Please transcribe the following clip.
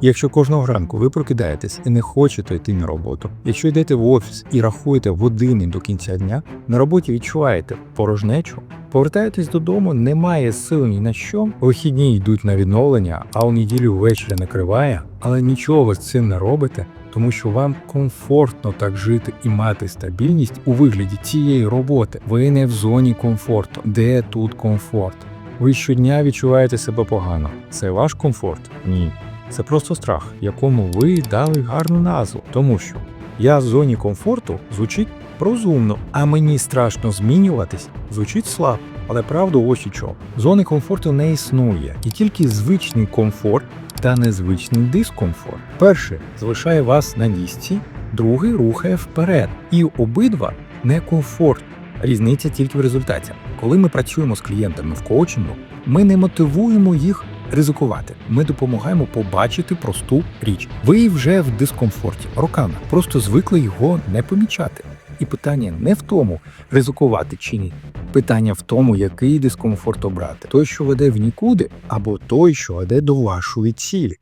Якщо кожного ранку ви прокидаєтесь і не хочете йти на роботу, якщо йдете в офіс і рахуєте години до кінця дня, на роботі відчуваєте порожнечу, повертаєтесь додому, немає сил ні на що, вихідні йдуть на відновлення, а у неділю ввечері накриває, але нічого з цим не робите, тому що вам комфортно так жити і мати стабільність у вигляді цієї роботи. Ви не в зоні комфорту. Де тут комфорт? Ви щодня відчуваєте себе погано. Це ваш комфорт? Ні. Це просто страх, якому ви дали гарну назву, тому що я в зоні комфорту звучить розумно, а мені страшно змінюватись звучить слабо. Але правда ось у чому. Зони комфорту не існує, і тільки звичний комфорт та незвичний дискомфорт. Перший залишає вас на місці, другий рухає вперед. І обидва некомфорт. Різниця тільки в результаті. Коли ми працюємо з клієнтами в коучингу, ми не мотивуємо їх ризикувати. Ми допомагаємо побачити просту річ. Ви вже в дискомфорті роками, просто звикли його не помічати. І питання не в тому, ризикувати чи ні. Питання в тому, який дискомфорт обрати: той, що веде в нікуди, або той, що веде до вашої цілі.